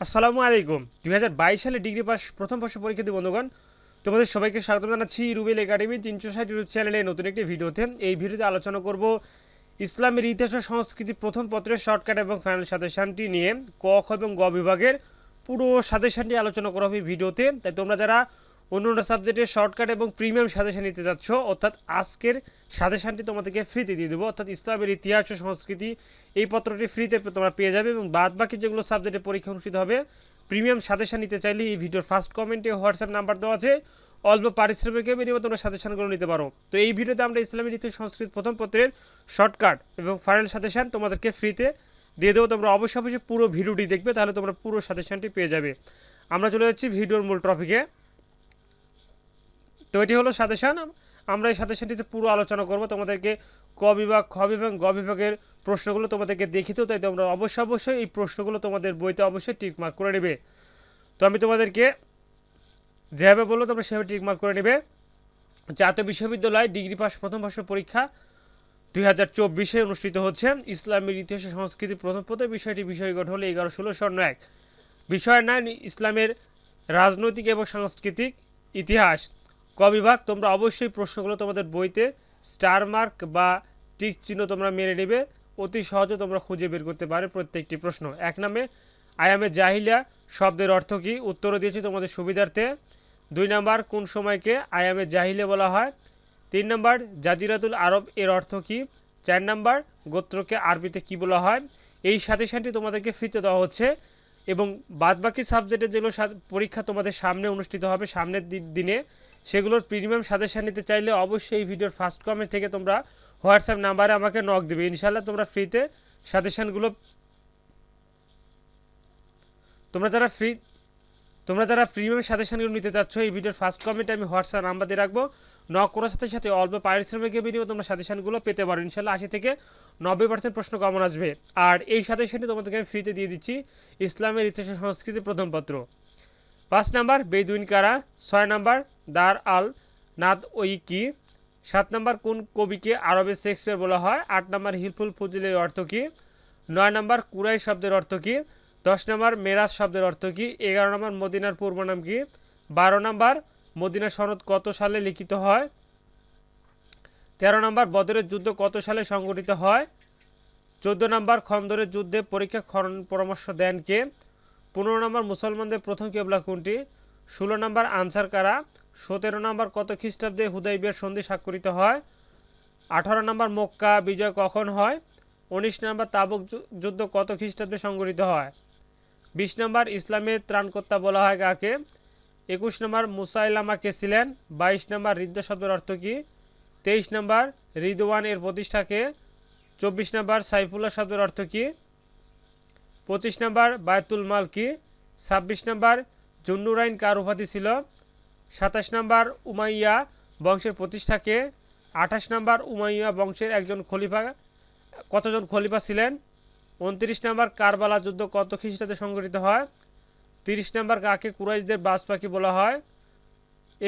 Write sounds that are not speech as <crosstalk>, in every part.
আসসালামু আলাইকুম। দুই হাজার বাইশ সালে ডিগ্রি পাস প্রথম বর্ষ পরীক্ষার্থী বন্ধুগণ, তোমাদের সবাইকে স্বাগত জানাচ্ছি রুবেল একাডেমি তিনশো ষাট ইউটিউব চ্যানেলে নতুন একটি ভিডিওতে। এই ভিডিওতে আলোচনা করব ইসলামের ইতিহাস ও সংস্কৃতি প্রথম পত্রের শর্টকাট এবং ফাইনাল সাজেশানটি নিয়ে ক, খ এবং গ বিভাগের পুরো সাজেশানটি আলোচনা করা হবে ভিডিওতে। তাই তোমরা যারা অন্য অন্য সাবজেক্টের শর্টকাট এবং প্রিমিয়াম সাজেশন নিতে যাচ্ছ। অর্থাৎ আজকের সাজেশনটি তোমাদেরকে ফ্রিতে দিয়ে দেবো। অর্থাৎ ইসলামের ইতিহাস ও সংস্কৃতি, এই পত্রটি ফ্রিতে তোমরা পেয়ে যাবে এবং বাদ বাকি যেগুলো সাবজেক্টে পরীক্ষা অনুষ্ঠিত হবে প্রিমিয়াম সাজেশন নিতে চাইলে এই ভিডিওর ফার্স্ট কমেন্টে হোয়াটসঅ্যাপ নাম্বার দেওয়া আছে। অল্প পারিশ্রমিকের বিনিময়ে তোমরা সাজেশনগুলো নিতে পারো। তো এই ভিডিওতে আমরা ইসলামের ইতিহাস, সংস্কৃতি প্রথম পত্রের শর্টকাট এবং ফাইনাল সাজেশন তোমাদেরকে ফ্রিতে দিয়ে দেবো। তোমরা অবশ্যই অবশ্যই পুরো ভিডিওটি দেখবে, তাহলে তোমরা পুরো সাজেশনটি পেয়ে যাবে। আমরা চলে যাচ্ছি ভিডিওর মূল টপিকে তো এটি হলো সাজেশন আমরা এই সাজেশনটিতে পুরো আলোচনা করব। তোমাদেরকে ক বিভাগ, খ বিভাগ, গ বিভাগের প্রশ্নগুলো তোমাদেরকে দেখিতেও তাই তোমরা অবশ্যই অবশ্যই এই প্রশ্নগুলো তোমাদের বইতে অবশ্যই টিক মার্ক করে নেবে। তো আমি তোমাদেরকে যেভাবে বলল তোমরা সেভাবে টিক মার্ক করে নেবে। জাতীয় বিশ্ববিদ্যালয় ডিগ্রি পাস প্রথম বর্ষ পরীক্ষা দুই হাজার চব্বিশে অনুষ্ঠিত হচ্ছে। ইসলামের ইতিহাস সংস্কৃতি প্রথম পথে বিষয়টি বিষয়গত হলো এগারো, ষোলো শূন্য এক। বিষয় নয়, ইসলামের রাজনৈতিক এবং সাংস্কৃতিক ইতিহাস। ক বিভাগ? তোমরা অবশ্যই প্রশ্নগুলো তোমাদের বইতে স্টার মার্ক বা টিক চিহ্ন তোমরা মেনে নেবে। অতি সহজে তোমরা খুঁজে বের করতে পারে প্রত্যেকটি প্রশ্ন। এক নামে আয়ামে জাহিলিয়া শব্দের অর্থ কী? উত্তরও দিয়েছি তোমাদের সুবিধার্থে। দুই নাম্বার, কোন সময়কে আয়ামে জাহিলিয়া বলা হয়? তিন নাম্বার, জাজিরাতুল আরব এর অর্থ কী? চার নাম্বার, গোত্রকে আরবিতে কি বলা হয়? এই সাজেশনটি তোমাদেরকে ফ্রিতে দেওয়া হচ্ছে এবং বাদবাকি সাবজেক্টের যেগুলো পরীক্ষা তোমাদের সামনে অনুষ্ঠিত হবে সামনের দিনে সেগুলোর প্রিমিয়াম সাজেশন নিতে চাইলে অবশ্যই এই ভিডিওর ফার্স্ট কমেন্ট থেকে তোমরা হোয়াটসঅ্যাপ নাম্বারে আমাকে নক দেবে। ইনশাল্লাহ তোমরা ফ্রিতে সাজেশনগুলো তোমরা যারা ফ্রি তোমরা যারা প্রিমিয়াম সাজেশনগুলো নিতে চাচ্ছ, এই ভিডিওর ফার্স্ট কমেন্টে আমি হোয়াটসঅ্যাপ নাম্বার দিয়ে রাখব। নক করার সাথে সাথে অল্প পারিশ্রমিকের বিনিময়ে তোমরা সাজেশনগুলো পেতে পারো। ইনশাল্লাহ আশি থেকে নব্বই পার্সেন্ট প্রশ্ন কমন আসবে। আর এই সাজেশনটি তোমাদেরকে আমি ফ্রিতে দিয়ে দিচ্ছি। ইসলামের ইতিহাস সংস্কৃতি প্রথম পত্র। পাঁচ নাম্বার, বেদুইন কারা? ছয় নাম্বার, দার আল নাদ ওই কি? সাত নাম্বার, কোন কবিকে আরবে শেক্সপিয়ার বলা হয়? আট নাম্বার, হিলফুল ফুজিলের অর্থ কী? নয় নাম্বার কুরাই শব্দের অর্থ কী? দশ নম্বর, মেরাজ শব্দের অর্থ কী? এগারো নম্বর, মদিনার পূর্ব নাম কী? বারো নম্বর, মদিনা সনদ কত সালে লিখিত হয়? তেরো নম্বর, বদরের যুদ্ধ কত সালে সংগঠিত হয়? চোদ্দ নম্বর, খন্দরের যুদ্ধে পরীক্ষা খরণ পরামর্শ দেন কে? পনেরো নম্বর মুসলমানদের প্রথম কেবলা কোনটি? ষোলো নম্বর আনসার কারা? সতেরো নম্বর কত খ্রিস্টাব্দে হুদাইবিয়ার সন্ধি স্বাক্ষরিত হয়? আঠারো নম্বর মক্কা বিজয় কখন হয়? উনিশ নম্বর তাবুক যুদ্ধ কত খ্রিস্টাব্দে সংগঠিত হয়? বিশ নম্বর ইসলামের ত্রাণকর্তা বলা হয় কাকে? একুশ নম্বর মুসাইলামা কে ছিলেন? বাইশ নম্বর রিদ্দা শব্দের অর্থ কী? তেইশ নম্বর রিদওয়ান এর প্রতিষ্ঠাকে চব্বিশ নম্বর সাইফুল্লাহ শব্দের অর্থ কী? পঁচিশ নম্বর বায়তুল মালকি ছাব্বিশ নম্বর জুন্নুরাইন কার উপাধি ছিল? সাতাশ নম্বর উমাইয়া বংশের প্রতিষ্ঠাকে আঠাশ নম্বর উমাইয়া বংশের একজন খলিফা, কতজন খলিফা ছিলেন? উনত্রিশ নম্বর কারবালা যুদ্ধ কত খ্রিস্টাব্দে সংগঠিত হয়? তিরিশ নম্বর কাকে কুরাইশদের বাস পাখি বলা হয়?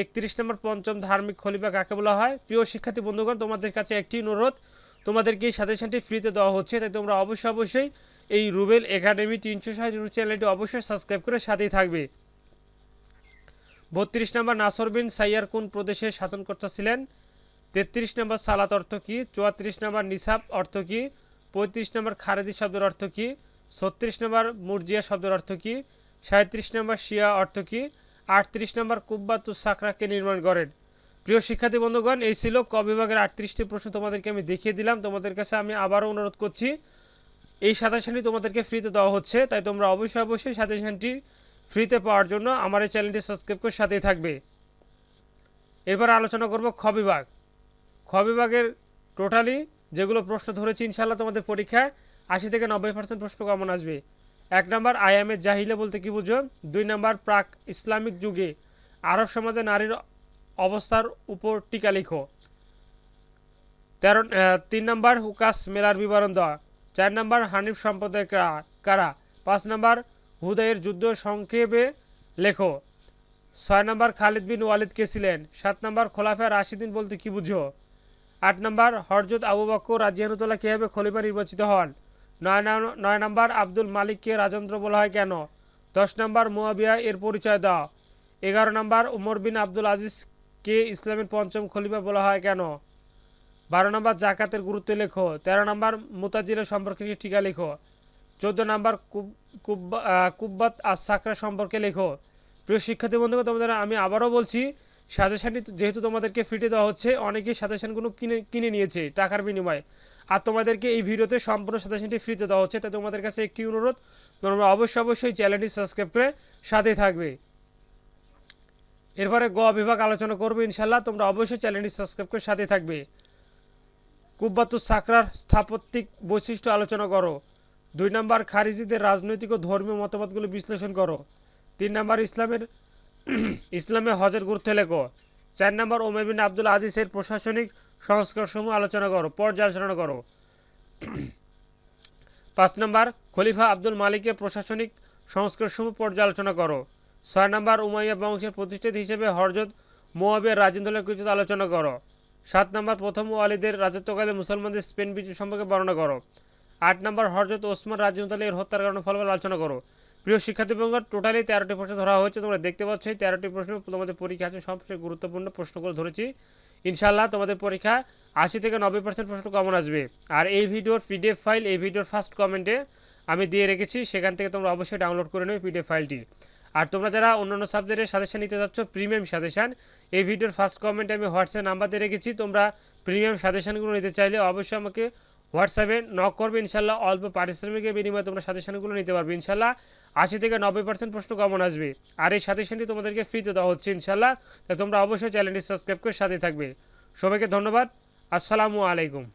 একত্রিশ নম্বর পঞ্চম ধার্মিক খলিফা কাকে বলা হয়? প্রিয় শিক্ষার্থী বন্ধুগণ, তোমাদের কাছে একটি অনুরোধ। তোমাদেরকে এই সাজেশনটি ফ্রিতে দেওয়া হচ্ছে, তাই তোমরা অবশ্যই অবশ্যই এই রুবেল একাডেমি তিনশো ষাট ইউটিউব চ্যানেলটি অবশ্যই সাবস্ক্রাইব করে সাথেই থাকবে। বত্রিশ নম্বর নাসর বিন সাইয়ার কোন প্রদেশের শাসনকর্তা ছিলেন? তেত্রিশ নম্বর সালাত অর্থ কী? চুয়াত্রিশ নম্বর নিসাব অর্থ কী? পঁয়ত্রিশ নম্বর খারেদি শব্দের অর্থ কী? ছত্রিশ নম্বর মুরজিয়া শব্দের অর্থ কী? সাঁত্রিশ নম্বর শিয়া অর্থ কী? আটত্রিশ নম্বর কুব্বাতু সাকরাকে নির্মাণ করেন। প্রিয় শিক্ষার্থী বন্ধুগণ, এই ছিল ক বিভাগের আটত্রিশটি প্রশ্ন। তোমাদেরকে আমি দেখিয়ে দিলাম। তোমাদের কাছে আমি আবারও অনুরোধ করছি এই সাজেশনটি তোমাদেরকে ফ্রিতে দেওয়া হচ্ছে, তাই তোমরা অবশ্যই অবশ্যই সাজেশনটি ফ্রিতে পাওয়ার জন্য আমার এই চ্যানেলটি সাবস্ক্রাইব করে সাথেই থাকবে। এবার আলোচনা করব খ বিভাগ। খ বিভাগের টোটালি যেগুলো প্রশ্ন ধরেছি ইনশাল্লাহ তোমাদের পরীক্ষায় আশি থেকে নব্বই পার্সেন্ট প্রশ্ন কমন আসবে। এক নম্বর আইএমএ জাহিলে বলতে কি বুঝো? দুই নম্বর, প্রাক ইসলামিক যুগে আরব সমাজে নারীর অবস্থার উপর টিকা লিখো। তেরো তিন নম্বর, হুকাস মেলার বিবরণ দেওয়া। চার নম্বর হানিফ সম্প্রদায় কারা- পাঁচ নম্বর হুদাইয়ের যুদ্ধ সংক্ষেপে লেখো। ছয় নম্বর খালিদ বিন ওয়ালিদ কে ছিলেন? সাত নম্বর খোলাফা রাশিদিন বলতে কি বুঝো? আট নম্বর হরজত আবু বক্কর রাজিয়ানুতলা কীভাবে খলিফা নির্বাচিত হন? নয় নয় নম্বর আব্দুল মালিককে রাজেন্দ্র বলা হয় কেন? দশ নম্বর মোয়াবিয়া এর পরিচয় দাও। এগারো নম্বর উমর বিন আব্দুল আজিজ কে ইসলামের পঞ্চম খলিফা বলা হয় কেন? বারো নম্বর জাকাতের গুরুত্ব লেখো, তেরো নম্বর মুতাজিরের সম্পর্কে টিকা লেখো, চোদ্দ নম্বর কুব- কুব্বা- কুব্বাত আর সাকরা সম্পর্কে লেখো। প্রিয় শিক্ষার্থী বন্ধুগণ, তোমাদের, আমি আবারও বলছি সাজেশানটি যেহেতু তোমাদেরকে ফিটে দেওয়া হচ্ছে, অনেকেই সাজেশানগুলো কিনে কিনে নিয়েছে টাকার বিনিময়ে। আর তোমাদেরকে এই ভিডিওতে সম্পূর্ণ সাজেশানটি ফ্রিতে দেওয়া হচ্ছে, তাই তোমাদের কাছে একটি অনুরোধ, তোমরা অবশ্যই অবশ্যই চ্যানেলটি সাবস্ক্রাইব করে সাথে থাকবে। এরপরে গ বিভাগ আলোচনা করব ইনশাল্লাহ তোমরা অবশ্যই চ্যানেলটি সাবস্ক্রাইব করে সাথে থাকবে। কুব্বাতুস সাকরার স্থাপত্যিক বৈশিষ্ট্য আলোচনা করো। দুই নম্বর, খারিজিদের রাজনৈতিক ও ধর্মীয় মতামতগুলো বিশ্লেষণ করো। তিন নম্বর, ইসলামের <clears throat> ইসলামে হজের গুরুত্ব লেখো। চার নম্বর ওমেবিন আব্দুল আজিজের প্রশাসনিক সংস্কারসমূহ আলোচনা করো, পর্যালোচনা করো। <clears throat> পাঁচ নম্বর, খলিফা আব্দুল মালিকের প্রশাসনিক সংস্কারসমূহ পর্যালোচনা করো। ছয় নম্বর, উমাইয়া বংশের প্রতিষ্ঠিত হিসেবে হরজত মোয়াবিয়ার রাজেন্দ্রের কৃতিত্ব আলোচনা করো। সাত নম্বর প্রথম ওয়ালিদের রাজত্বকালে মুসলমানদের স্পেন বিজয় সম্পর্কে বর্ণনা করো। আট নম্বর, হরজত ওসমান রাজিউদ্দাল এর হত্যার কারণে ফলাফল আলোচনা করো। প্রিয় শিক্ষার্থীবৃন্দ টোটালি তেরোটি প্রশ্ন ধরা হয়েছে, তোমরা দেখতে পাচ্ছ এই তেরোটি প্রশ্ন, তোমাদের পরীক্ষা আছে সবচেয়ে গুরুত্বপূর্ণ প্রশ্নগুলো ধরেছি। ইনশাল্লাহ তোমাদের পরীক্ষা আশি থেকে নব্বই পার্সেন্ট প্রশ্ন কমন আসবে। আর এই ভিডিওর পিডিএফ ফাইল এই ভিডিওর ফার্স্ট কমেন্টে আমি দিয়ে রেখেছি, সেখান থেকে তোমরা অবশ্যই ডাউনলোড করে নেবে পিডিএফ ফাইলটি আর তোমরা যারা অন্যান্য সাবজেক্টের সাজেশন নিতে চাচ্ছ প্রিমিয়াম সাজেশান এই ভিডিওর ফার্স্ট কমেন্টে আমি হোয়াটসঅ্যাপ নাম্বার দিয়ে রেখেছি। তোমরা প্রিমিয়াম সাজেশানগুলো নিতে চাইলে অবশ্যই আমাকে হোয়াটসঅ্যাপে নক করবে। ইনশাল্লাহ অল্প পারিশ্রমিকের বিনিময়ে তোমরা সাজেশানগুলো নিতে পারবে। ইনশাল্লাহ আশি থেকে নব্বই পার্সেন্ট প্রশ্ন কমন আসবে। আর এই সাজেশনটি তোমাদেরকে ফ্রিতে দেওয়া হচ্ছে ইনশাল্লাহ তাই তোমরা অবশ্যই চ্যানেলটি সাবস্ক্রাইব করে সাথে থাকবে। সবাইকে ধন্যবাদ। আসসালামু আলাইকুম।